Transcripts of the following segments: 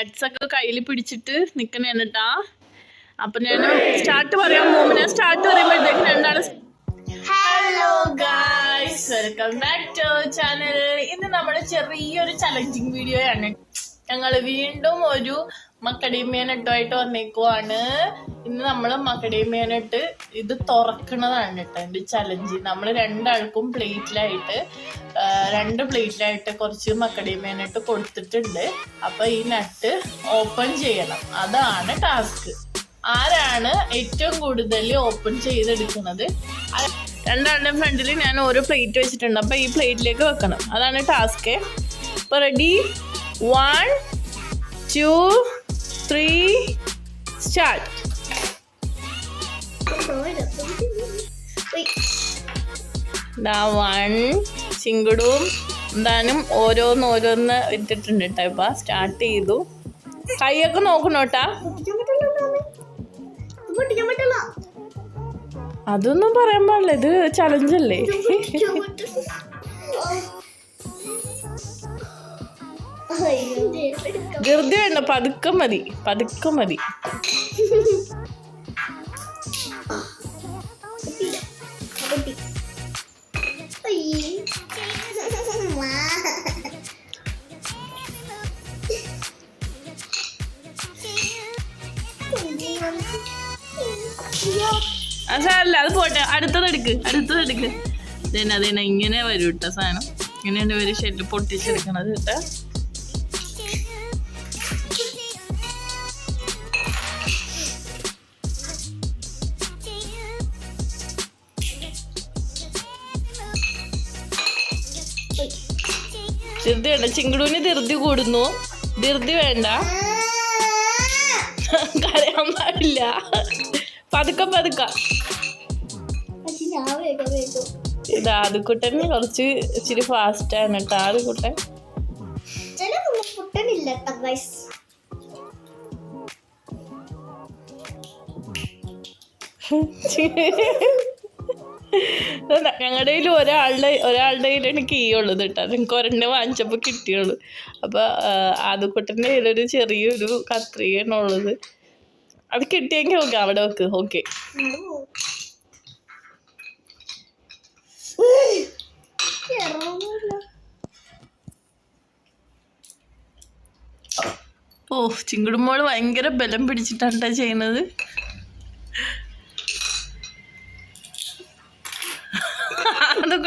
Plates ഒക്കെ കയ്യിൽ പിടിച്ചിട്ട് നിക്കണേണ് കേട്ടാ അപ്പൊ ഞാൻ സ്റ്റാർട്ട് പറയാം. പോകുമ്പോ ഞാൻ സ്റ്റാർട്ട് പറയുമ്പോഴത്തേക്ക് രണ്ടാൾ hello guys welcome back to channel ഇന്ന് നമ്മുടെ ചെറിയൊരു ചലഞ്ചിങ് വീഡിയോയാണ് ആണ്. ഞങ്ങൾ വീണ്ടും ഒരു മക്കടിമേനട്ടുമായിട്ട് വന്നേക്കുവാണ്. ഇന്ന് നമ്മൾ മക്കടിമേനട്ട് ഇത് തുറക്കണതാണ് കേട്ടോ എന്റെ ചലഞ്ച് നമ്മൾ രണ്ടാൾക്കും പ്ലേറ്റിലായിട്ട് രണ്ട് പ്ലേറ്റിലായിട്ട് കുറച്ച് മക്കടിമേനട്ട് കൊടുത്തിട്ടുണ്ട്. അപ്പൊ ഈ നട്ട് ഓപ്പൺ ചെയ്യണം. അതാണ് ടാസ്ക്. ആരാണ് ഏറ്റവും കൂടുതൽ ഓപ്പൺ ചെയ്തെടുക്കുന്നത്? രണ്ടാളുടെ ഫ്രണ്ടിൽ ഞാൻ ഓരോ പ്ലേറ്റ് വെച്ചിട്ടുണ്ട്. അപ്പൊ ഈ പ്ലേറ്റിലേക്ക് വെക്കണം. അതാണ് task. Ready one two three start one ചിങ്കുടും. എന്താനും ഓരോന്ന് ഓരോന്ന് ഇട്ടിട്ടുണ്ട് കേട്ടോ ഇപ്പൊ. സ്റ്റാർട്ട് ചെയ്തു. കൈയൊക്കെ നോക്കണോട്ടാ അതൊന്നും പറയാൻ പാടില്ല. ഇത് ചലഞ്ച് അല്ലേ? ധൃതി വേണ്ട പതുക്കം മതി പതുക്കം മതി. അല്ല അത് പോട്ടെ അടുത്തത് എടുക്ക് അടുത്തത് എടുക്ക്. അതെന്നെ അതന്നെ ഇങ്ങനെ വരും കേട്ടോ സാധനം. ഇങ്ങനെയാണ് ഒരു ഷെല്ല് പൊട്ടിച്ചെടുക്കണത് കേട്ടോ ധൃതി വേണ്ട ചിങ്കിടൂന് ധൃതി കൂടുന്നു. ധൃതി വേണ്ട. കരയാൻ പാടില്ല. പതുക്കെ പതുക്ക. ഇത് ആദ്യക്കുട്ടൻ കുറച്ച് ഇച്ചിരി ഫാസ്റ്റ് ആണ് കേട്ടോ ആദ്യക്കുട്ടൻ ഞങ്ങളുടെ കയ്യിൽ ഒരാളുടെ ഒരാളുടെ കയ്യിലാണ് കീ ഉള്ളത് കേട്ടോ നിങ്ങൾക്ക് ഒരെണ്ണം വാങ്ങിച്ചപ്പോൾ കിട്ടിയുള്ളൂ അപ്പോൾ ആദ്യക്കുട്ടന്റെ കയ്യിലൊരു ചെറിയൊരു കത്രികയാണ് ഉള്ളത്. അത് കിട്ടിയെങ്കിൽ ഓക്കെ അവിടെ വെക്ക്. ഓക്കെ. ഓ ചിങ്കുടുമ്പോൾ ഭയങ്കര ബലം പിടിച്ചിട്ടാണ് ട്ടോ ചെയ്യുന്നത്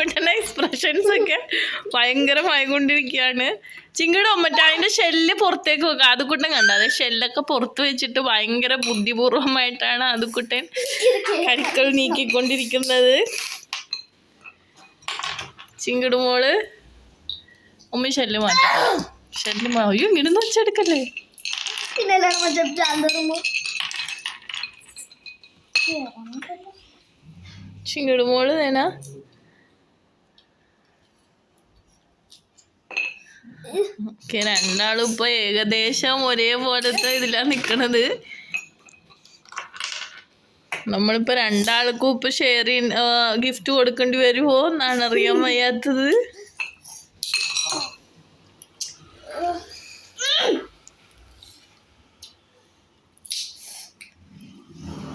അതുകൊണ്ടുതന്നെ എക്സ്പ്രഷൻസ് ഒക്കെ ഭയങ്കരമായി കൊണ്ടിരിക്കുകയാണ് ചിങ്കിടും മറ്റേ അതിന്റെ ഷെല്ല് പുറത്തേക്ക് വെക്കുക. അതുകുട്ടൻ കണ്ട? അത് ഷെല്ലൊക്കെ പുറത്ത് വെച്ചിട്ട് ഭയങ്കര ബുദ്ധിപൂർവമായിട്ടാണ് അതുകുട്ടൻ കരുക്കൾ നീക്കിക്കൊണ്ടിരിക്കുന്നത്. ചിങ്കിടുമോൾ ഉമ്മ ഷെല്ല് മാറ്റി. ഷെല്ല് മാ അയ്യോ ഇങ്ങനെ വെച്ചെടുക്കല്ലേ? ചിങ്കിടുമോൾ തേനാ രണ്ടാളും ഇപ്പൊ ഏകദേശം ഒരേപോലത്തെ ഇതിലാ നിക്കണത്. നമ്മളിപ്പോ രണ്ടാൾക്കും ഇപ്പൊ ഷെയർ ഗിഫ്റ്റ് കൊടുക്കേണ്ടി വരുമോ എന്നാണ് അറിയാൻ വയ്യാത്തത്.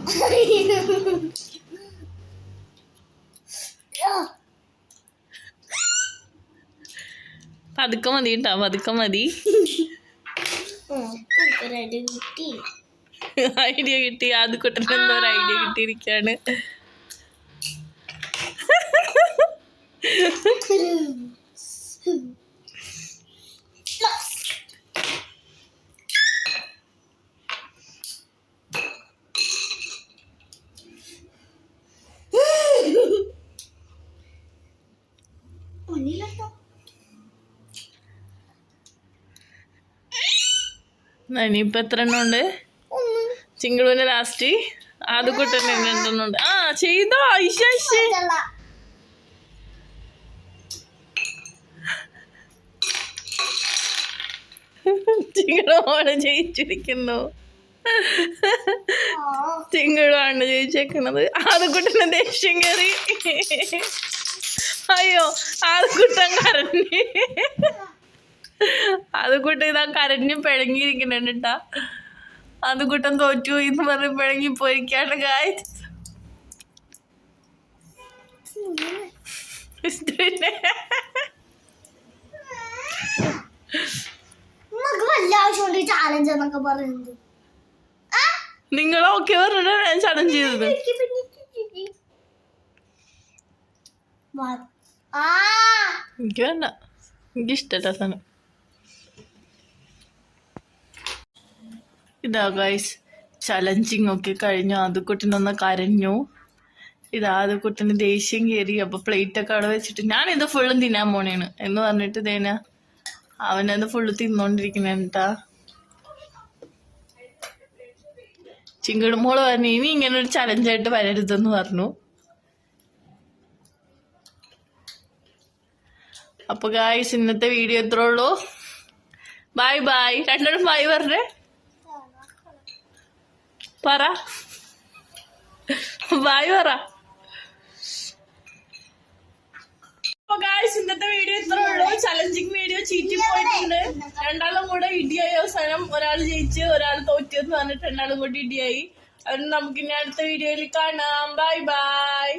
പതുക്കെ മതി കേട്ടോ പതുക്കെ മതി. ഐഡിയ കിട്ടി. അത് എന്തോ ഒരു ഐഡിയ കിട്ടിയിരിക്കാണ്. ഇനിയിപ്പോ എത്ര എണ്ണം ഉണ്ട് ഒന്ന്. ചിങ്കിളുവിന്റെ ലാസ്റ്റ് അത് കൂട്ടുന്നുണ്ട് രണ്ടെണ്ണം ഉണ്ട് ആ ചെയ്തോ. ഐശ ജയിച്ചിരിക്കുന്നു. ചിങ്കിളാണ് ജയിച്ചേക്കണത് ആദ്യക്കുട്ടന് ദേഷ്യം കയറി അയ്യോ ആദ്യക്കുട്ടൻ കരഞ്ഞ്. അത് കൂട്ടം ഇതാ കരഞ്ഞ് പിഴങ്ങിയിരിക്കുന്നുണ്ട് കേട്ടാ അത് കൂട്ടം തോറ്റു എന്ന് പറഞ്ഞ് പിഴങ്ങി പോയിരിക്കാണ് കായ് ചാലഞ്ച് എന്നൊക്കെ പറയുന്നത്? നിങ്ങൾ ഓക്കെ പറഞ്ഞിട്ടാണ് ഞാൻ ചലഞ്ച് ചെയ്തത്. എനിക്ക് വേണ്ട. എനിക്ക് ഇഷ്ടല്ല സാധനം. ഇതാ ഗൈസ് ചലഞ്ചിങ് ഒക്കെ കഴിഞ്ഞു. ആദ്യക്കുട്ടിനൊന്ന് കരഞ്ഞു. ഇത് ആദ്യക്കുട്ടിന് ദേഷ്യം കയറി അപ്പൊ പ്ലേറ്റ് ഒക്കെ അവിടെ വെച്ചിട്ട് ഞാൻ ഇത് ഫുള്ളും തിന്നാൻ പോണേണ്. എന്ന് പറഞ്ഞിട്ട് തേന അവനത് ഫുള്ള് തിന്നോണ്ടിരിക്കണേട്ടാ ചിങ്കിടുമോൾ പറഞ്ഞു ഇനി ഇങ്ങനെ ഒരു ചലഞ്ചായിട്ട് വരരുതെന്ന് പറഞ്ഞു. അപ്പൊ ഗായ്സ് ഇന്നത്തെ വീഡിയോ ഇത്രേ ഉള്ളൂ. ബൈ ബൈ രണ്ടും ബൈ പറഞ്ഞേ. പറ. ബായ് പറ. ഇന്നത്തെ വീഡിയോ ഇത്രേ ഉള്ളൂ. ചലഞ്ചിങ് വീഡിയോ ചീറ്റി പോയിട്ടുണ്ട് രണ്ടാളും കൂടെ ഇടിയായി. അവസാനം ഒരാൾ ജയിച്ച് ഒരാൾ തോറ്റെന്ന് പറഞ്ഞിട്ട് രണ്ടാളും കൂടി ഇടിയായി. അത് നമുക്ക് ഇനി അടുത്ത വീഡിയോയിൽ കാണാം. Bye bye